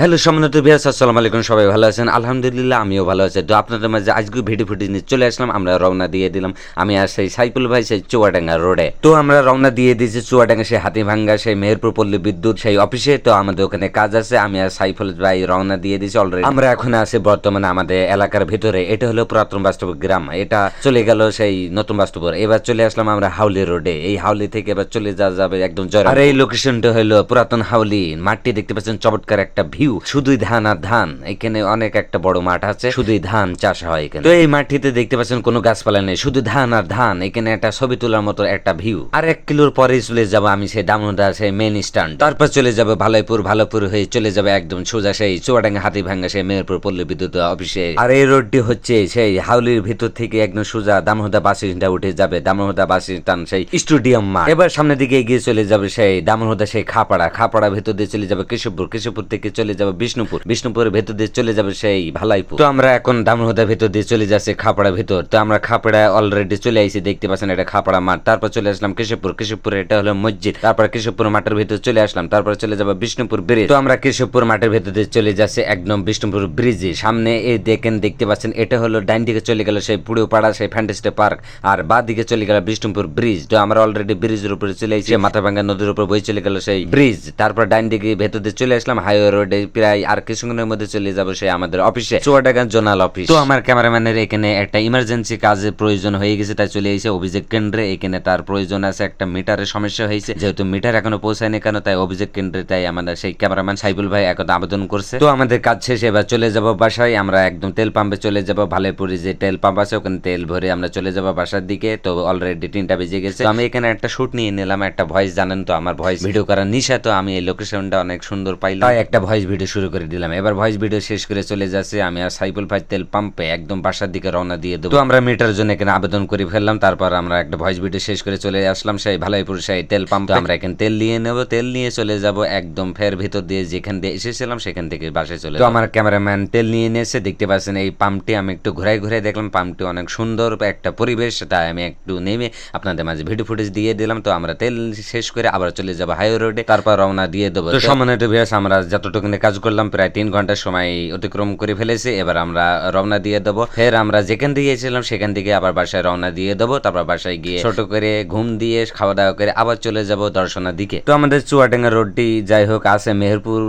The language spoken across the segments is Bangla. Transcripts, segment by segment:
হ্যালো সম্মানিত বিহাস আসসালামু আলাইকুম, সবাই ভালো আছেন? আলহামদুলিল্লাহ, আমিও ভালো আছি। তো আপনাদের মাঝে আজকে ভিডিও ফুটি নিয়ে চলে আসলাম, আমরা রওনা দিয়ে দিলাম। আমি আর সেই সাইকুল ভাই, সেই চুয়াডাঙ্গা রোডে তো আমরা রওনা দিয়ে দিয়েছি চুয়াডাঙ্গা, সেই হাতিভাঙ্গা, সেই মেহেরপুর পল্লী বিদ্যুৎ, সেই অফিসে তো আমাদের ওখানে কাজ আছে, আমি আর সাইফুল ভাই রওনা দিয়ে দিয়েছি অলরেডি আমরা এখন আছি বর্তমানে আমাদের এলাকার ভিতরে। এটা হলো পুরাতন বাস্তব গ্রাম। এটা চলে গেল সেই নতুন বাস্তবর এবার চলে আসলাম আমরা হাউলি রোডে এই হাউলি থেকে এবার চলে যাওয়া যাবে একদম জয় আর এই লোকেশনটা হলো পুরাতন হাউলি। মাঠটি দেখতে পাচ্ছেন, চমৎকার একটা ভিউ শুধুই ধান আর ধান। এখানে অনেক একটা বড় মাঠ আছে, শুধুই ধান চাষ হয় এখানে। তো এই মাঠটিতে দেখতে পাচ্ছেন কোনো গাছপালা নেই, শুধু ধান আর ধান, এখানে একটা ছবি তোলার মতো একটা ভিউ। আর এক কিলোর পরে চলে যাব আমি সেই দামোদা সেই মেন স্ট্যান্ড তারপর চলে যাবে ভালাইপুর ভালোপুর হয়ে চলে যাবে একদম সোজা সেই চুয়াডাঙ্গা হাতি ভাঙ্গা সেই মেহেরপুর পল্লী বিদ্যুৎ অফিসে। আর এই রোডটি হচ্ছে সেই হাউলির ভিতর থেকে একদম সোজা দামোদা বাস উঠে যাবে দামোদা বাস স্ট্যান্ড সেই স্টেডিয়াম মাঠ। এবার সামনের দিকে এগিয়ে চলে যাবে সেই দামোদা সেই খাপাড়া খাপাড়া ভেতর দিয়ে চলে যাবে কেশবপুর কেশবপুর থেকে চলে যাবে বিষ্ণুপুর। বিষ্ণুপুরের ভেতর দিয়ে চলে যাবে সেই ভালাইপুর। তো আমরা এখন দামোদা ভেতর দিয়ে চলে যাচ্ছে খাপড়া ভেতর। তো আমরা খাপড়া অলরেডি চলে আইছি দেখতে পাচ্ছেন এটা খাপড়া মাঠ। তারপর চলে আসলাম কেশবপুর। কেশবপুর এটা হলো মসজিদ। তারপর কেশবপুর মাঠের ভেতর চলে আসলাম। তারপর চলে যাব বিষ্ণুপুর ব্রিজ। তো আমরা কেশবপুর মাঠের ভেতর দিয়ে চলে যাচ্ছে একদম বিষ্ণুপুর ব্রিজে। সামনে এই দেখেন দেখতে পাচ্ছেন এটা হলো ডাইন দিকে চলে গেল সেই পুরো পাড়া সেই ফ্যান্টাসি পার্ক। আর বা দিকে চলে গেল বিষ্ণুপুর ব্রিজ। তো আমরা অলরেডি ব্রিজের উপরে চলে এসেছি মাথাভাঙ্গা নদীর উপর বই চলে গেল সেই ব্রিজ। তারপর ডাইন দিকে ভেতর দিয়ে চলে আসলাম হাইওয়ে রোডে। প্রায় আর কিছুক্ষণের মধ্যে চলে যাব সেই আমাদের অফিসে। Chuadanga zonal office. তো আমার ক্যামেরাম্যানের এখানে একটা ইমার্জেন্সি কাজে প্রয়োজন হয়ে গেছে তাই চলে এসে অভিযোগ কেন্দ্রে এখানে তার প্রয়োজন আছে একটা মিটারের সমস্যা হয়েছে। যেহেতু মিটার এখনও পৌঁছায়নি কেন তাই অভিযোগ কেন্দ্রে তাই আমাদের সেই ক্যামেরাম্যান সাইবুল ভাই এখন আবেদন করছে। তো আমাদের কাজ শেষে এবার চলে যাব বাসায়। আমরা একদম তেল পাম্পে চলে যাব। ভালেপুরি যে তেল পাম্প আছে ওখানে তেল ভরে আমরা চলে যাব বাসার দিকে। তো অলরেডি তিনটা বেজে গেছে। আমি এখানে একটা শুট নিয়ে নিলাম একটা ভয়েস জানেন তো আমার ভয়েস ভিডিও করার নিশা। তো আমি এই লোকেশনটা অনেক সুন্দর পাইলাম। একটা ভয়েস ভিডিও শুরু করে দিলাম। এবার ভয়েস ভিডিও শেষ করে চলে যাচ্ছে। আমি আর সাইফুল ভাই তেল পাম্পে একদম বাসার দিকে রওনা দিয়ে দেবো। আমরা মিটার জন্য এখানে আবেদন করে ফেললাম। তারপর আমরা একটা ভয়েস ভিডিও শেষ করে চলে আসলাম সেই ভালাইপুর সেই তেল পাম্প। আমরা এখানে তেল নিয়ে নেব। তেল নিয়ে চলে যাব একদম ফের ভিতর দিয়ে যেখান দিয়ে এসেছিলাম সেখান থেকে বাসায় চলে তো আমার ক্যামেরাম্যান তেল নিয়ে নিয়েছে। দেখতে পাচ্ছেন এই পাম্পটি আমি একটু ঘুরাই ঘুরাই দেখলাম। পাম্পটি অনেক সুন্দর একটা পরিবেশ তাই আমি একটু নেমে আপনাদের মাঝে ভিডিও ফুটেজ দিয়ে দিলাম। তো আমরা তেল শেষ করে আবার চলে যাব হাই রোডে তারপর রওনা দিয়ে দেবো। তো ভিউয়ার্স আমরা যতটুকুনি কাজ করলাম প্রায় তিন ঘণ্টার সময় অতিক্রম করে ফেলেছি। এবার আমরা রওনা দিয়ে দেবো। ফের আমরা যেখান দিয়ে গিয়েছিলাম সেখান থেকে আবার বাসায় রওনা দিয়ে দেবো। তারপর বাসায় গিয়ে ছোট করে ঘুম দিয়ে খাওয়া দাওয়া করে আবার চলে যাব দর্শনার দিকে। তো আমাদের চুয়াডাঙ্গা রোডটি যাই হোক আছে মেহেরপুর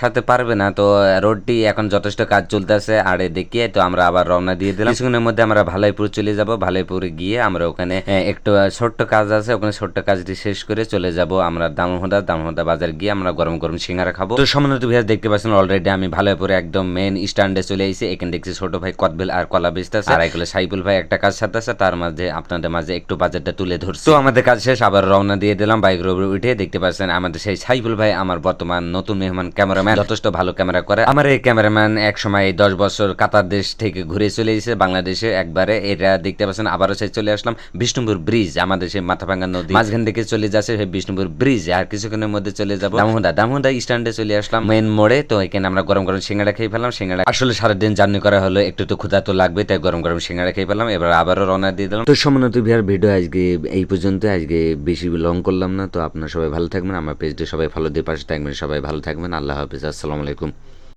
সাথে পারবে না। তো রোডটি এখন যথেষ্ট কাজ চলতেছে আর দেখিয়ে তো আমরা আবার রওনা দিয়ে দিলাম। কিছুক্ষণের মধ্যে আমরা ভালাইপুর চলে যাব। ভালাইপুর গিয়ে আমরা ওখানে একটু ছোট্ট কাজ আছে। ওখানে ছোট্ট কাজটি শেষ করে চলে যাব আমরা দামোহদা দামোহদা বাজার গিয়ে আমরা গরম গরম সিঙ্গারা খাব। তো ভিউয়ার দেখতে পাচ্ছেন অলরেডি আমি ভালাইপুরে একদম মেন স্ট্যান্ডে চলে এসেছি এখানে দেখছি ছোট ভাই কদবেল আর কলা বেচতেছে আর এগুলো সাইফুল ভাই একটা কাজ সাথে তার মাঝে আপনাদের মাঝে একটু বাজারটা তুলে ধরছি। তো আমাদের কাজ শেষ আবার রওনা দিয়ে দিলাম বাইকের উপরে উঠে দেখতে পাচ্ছেন আমাদের সেই সাইফুল ভাই আমার বর্তমান নতুন মেহমান ক্যামেরাম্যান যথেষ্ট ভালো ক্যামেরা করে। আমার এই ক্যামেরাম্যান এক সময় দশ বছর কাতার দেশ থেকে ঘুরে চলে এসেছে বাংলাদেশে একবারে। এটা দেখতে পাচ্ছেন আবারও সেই চলে আসলাম বিষ্ণুপুর ব্রিজ আমাদের সেই মাথাভাঙ্গা নদী। মাঝখান থেকে চলে যাচ্ছে সেই বিষ্ণুপুর ব্রিজ আর কিছুক্ষণের মধ্যে চলে যাব। দামোদা দামোদা স্ট্যান্ডে চলে আসলাম। মেন মোড়ে তো এখানে আমরা গরম গরম সিঙ্গাড়া খেয়ে ফেলাম সিঙ্গাড়া আসলে সারাদিন জার্নি করা হলো একটু তো ক্ষুধা তো লাগবে তাই গরম গরম সিঙ্গাড়া খেয়ে ফেলাম এবার আবারও রওনা দিয়ে দিলাম। তো সমানত বিহার ভিডিও আজকে এই পর্যন্ত। আজকে বেশি লং করলাম না, তো আপনারা সবাই ভালো থাকবেন। আমার পেজটি সবাই ফলো দিয়ে পাশে থাকবেন। সবাই ভালো থাকবেন। আল্লাহ হাফিজ। আসসালামু আলাইকুম।